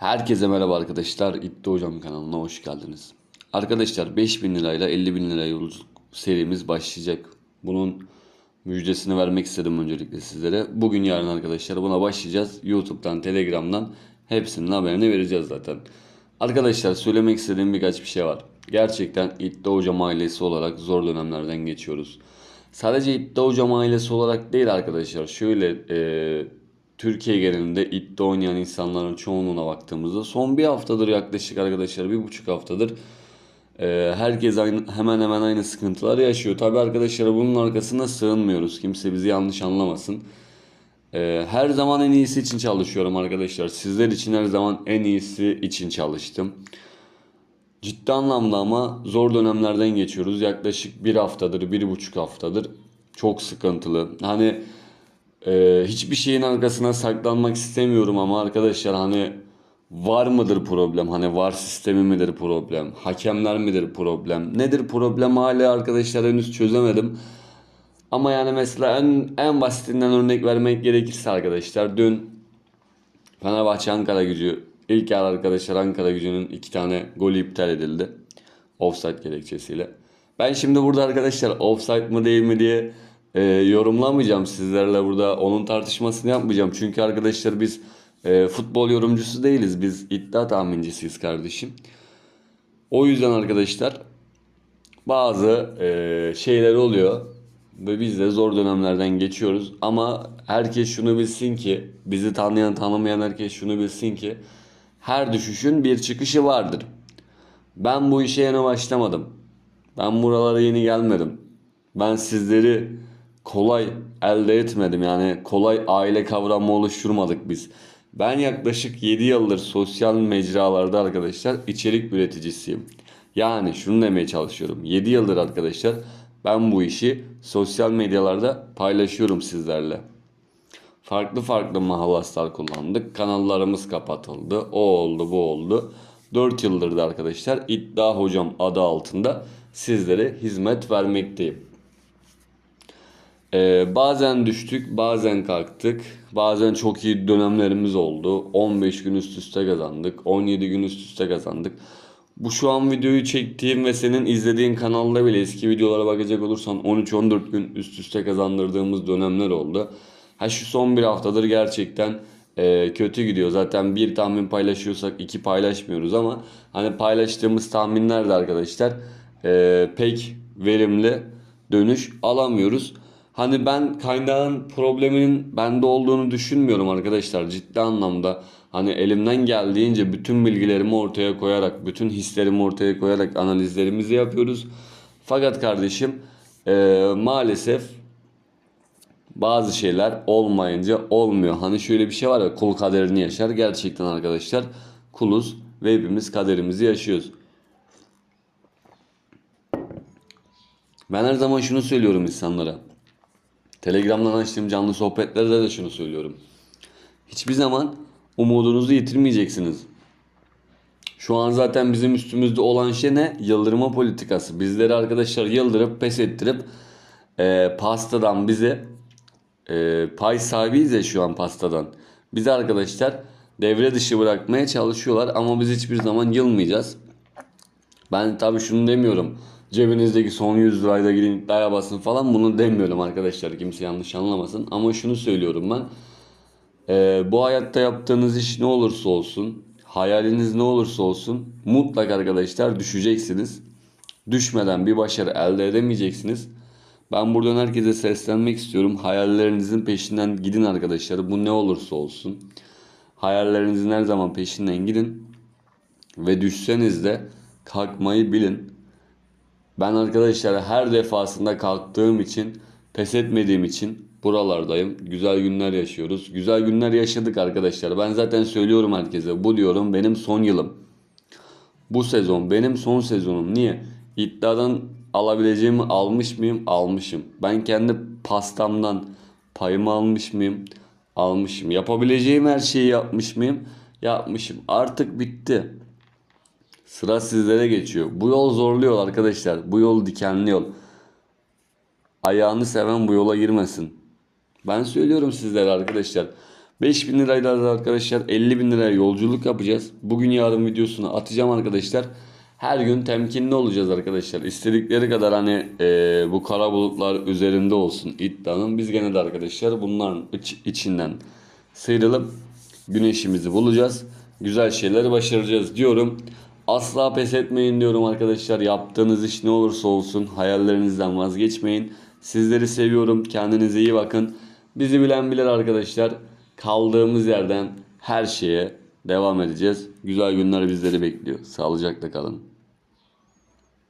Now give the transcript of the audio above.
Herkese merhaba arkadaşlar. İddia Hocam kanalına hoş geldiniz. Arkadaşlar 5000 lirayla 50 bin lira yolculuk serimiz başlayacak. Bunun müjdesini vermek istedim öncelikle sizlere. Bugün yarın arkadaşlar buna başlayacağız. YouTube'dan, Telegram'dan hepsinin haberini vereceğiz zaten. Arkadaşlar söylemek istediğim birkaç bir şey var. Gerçekten İddia Hocam ailesi olarak zor dönemlerden geçiyoruz. Sadece İddia Hocam ailesi olarak değil arkadaşlar. Şöyle e, Türkiye genelinde iddia oynayan insanların çoğunluğuna baktığımızda son bir haftadır yaklaşık arkadaşlar bir buçuk haftadır e, herkes aynı, hemen hemen aynı sıkıntılar yaşıyor. Tabi arkadaşlar bunun arkasına sığınmıyoruz. Kimse bizi yanlış anlamasın. E, her zaman en iyisi için çalışıyorum arkadaşlar. Sizler için her zaman en iyisi için çalıştım. Ciddi anlamda ama zor dönemlerden geçiyoruz. Yaklaşık bir haftadır, bir buçuk haftadır. Çok sıkıntılı. Hani ee, hiçbir şeyin arkasına saklanmak istemiyorum ama arkadaşlar hani var mıdır problem? Hani var sistemi midir problem? Hakemler midir problem? Nedir problem hala arkadaşlar henüz çözemedim. Ama yani mesela en, en basitinden örnek vermek gerekirse arkadaşlar dün Fenerbahçe Ankara gücü ilk yarı arkadaşlar Ankara gücünün iki tane golü iptal edildi. Offside gerekçesiyle. Ben şimdi burada arkadaşlar offside mı değil mi diye e, yorumlamayacağım sizlerle burada onun tartışmasını yapmayacağım. Çünkü arkadaşlar biz e, futbol yorumcusu değiliz. Biz iddia tahmincisiyiz kardeşim. O yüzden arkadaşlar bazı e, şeyler oluyor ve biz de zor dönemlerden geçiyoruz. Ama herkes şunu bilsin ki, bizi tanıyan tanımayan herkes şunu bilsin ki her düşüşün bir çıkışı vardır. Ben bu işe yeni başlamadım. Ben buralara yeni gelmedim. Ben sizleri kolay elde etmedim. Yani kolay aile kavramı oluşturmadık biz. Ben yaklaşık 7 yıldır sosyal mecralarda arkadaşlar içerik üreticisiyim. Yani şunu demeye çalışıyorum. 7 yıldır arkadaşlar ben bu işi sosyal medyalarda paylaşıyorum sizlerle. Farklı farklı mahalaslar kullandık. Kanallarımız kapatıldı. O oldu bu oldu. 4 yıldır da arkadaşlar İddia Hocam adı altında sizlere hizmet vermekteyim. Ee, bazen düştük, bazen kalktık. Bazen çok iyi dönemlerimiz oldu. 15 gün üst üste kazandık. 17 gün üst üste kazandık. Bu şu an videoyu çektiğim ve senin izlediğin kanalda bile eski videolara bakacak olursan 13-14 gün üst üste kazandırdığımız dönemler oldu. Ha şu son bir haftadır gerçekten e, kötü gidiyor. Zaten bir tahmin paylaşıyorsak iki paylaşmıyoruz ama hani paylaştığımız tahminler de arkadaşlar e, pek verimli dönüş alamıyoruz. Hani ben kaynağın probleminin bende olduğunu düşünmüyorum arkadaşlar ciddi anlamda. Hani elimden geldiğince bütün bilgilerimi ortaya koyarak, bütün hislerimi ortaya koyarak analizlerimizi yapıyoruz. Fakat kardeşim e, maalesef bazı şeyler olmayınca olmuyor. Hani şöyle bir şey var ya kul kaderini yaşar. Gerçekten arkadaşlar kuluz ve hepimiz kaderimizi yaşıyoruz. Ben her zaman şunu söylüyorum insanlara. Telegram'dan açtığım canlı sohbetlerde de şunu söylüyorum. Hiçbir zaman umudunuzu yitirmeyeceksiniz. Şu an zaten bizim üstümüzde olan şey ne? Yıldırma politikası. Bizleri arkadaşlar yıldırıp pes ettirip e, pastadan bize e, pay sahibiyiz ya şu an pastadan. Bizi arkadaşlar devre dışı bırakmaya çalışıyorlar ama biz hiçbir zaman yılmayacağız. Ben tabii şunu demiyorum. Cebinizdeki son 100 lirayla gidin iddiaya basın falan bunu demiyorum arkadaşlar. Kimse yanlış anlamasın. Ama şunu söylüyorum ben. Ee, bu hayatta yaptığınız iş ne olursa olsun, hayaliniz ne olursa olsun mutlak arkadaşlar düşeceksiniz. Düşmeden bir başarı elde edemeyeceksiniz. Ben buradan herkese seslenmek istiyorum. Hayallerinizin peşinden gidin arkadaşlar. Bu ne olursa olsun. Hayallerinizin her zaman peşinden gidin. Ve düşseniz de kalkmayı bilin. Ben arkadaşlar her defasında kalktığım için, pes etmediğim için buralardayım. Güzel günler yaşıyoruz. Güzel günler yaşadık arkadaşlar. Ben zaten söylüyorum herkese. Bu diyorum benim son yılım. Bu sezon benim son sezonum. Niye? İddiadan alabileceğimi almış mıyım? Almışım. Ben kendi pastamdan payımı almış mıyım? Almışım. Yapabileceğim her şeyi yapmış mıyım? Yapmışım. Artık bitti. Sıra sizlere geçiyor. Bu yol zorlu yol arkadaşlar. Bu yol dikenli yol. Ayağını seven bu yola girmesin. Ben söylüyorum sizlere arkadaşlar. 5000 lirayla da arkadaşlar 50 bin liraya yolculuk yapacağız. Bugün yarın videosunu atacağım arkadaşlar. Her gün temkinli olacağız arkadaşlar. İstedikleri kadar hani eee, bu kara bulutlar üzerinde olsun iddianın. Biz gene de arkadaşlar bunların iç- içinden sıyrılıp güneşimizi bulacağız. Güzel şeyler başaracağız diyorum. Asla pes etmeyin diyorum arkadaşlar. Yaptığınız iş ne olursa olsun hayallerinizden vazgeçmeyin. Sizleri seviyorum. Kendinize iyi bakın. Bizi bilen bilir arkadaşlar. Kaldığımız yerden her şeye devam edeceğiz. Güzel günler bizleri bekliyor. Sağlıcakla kalın.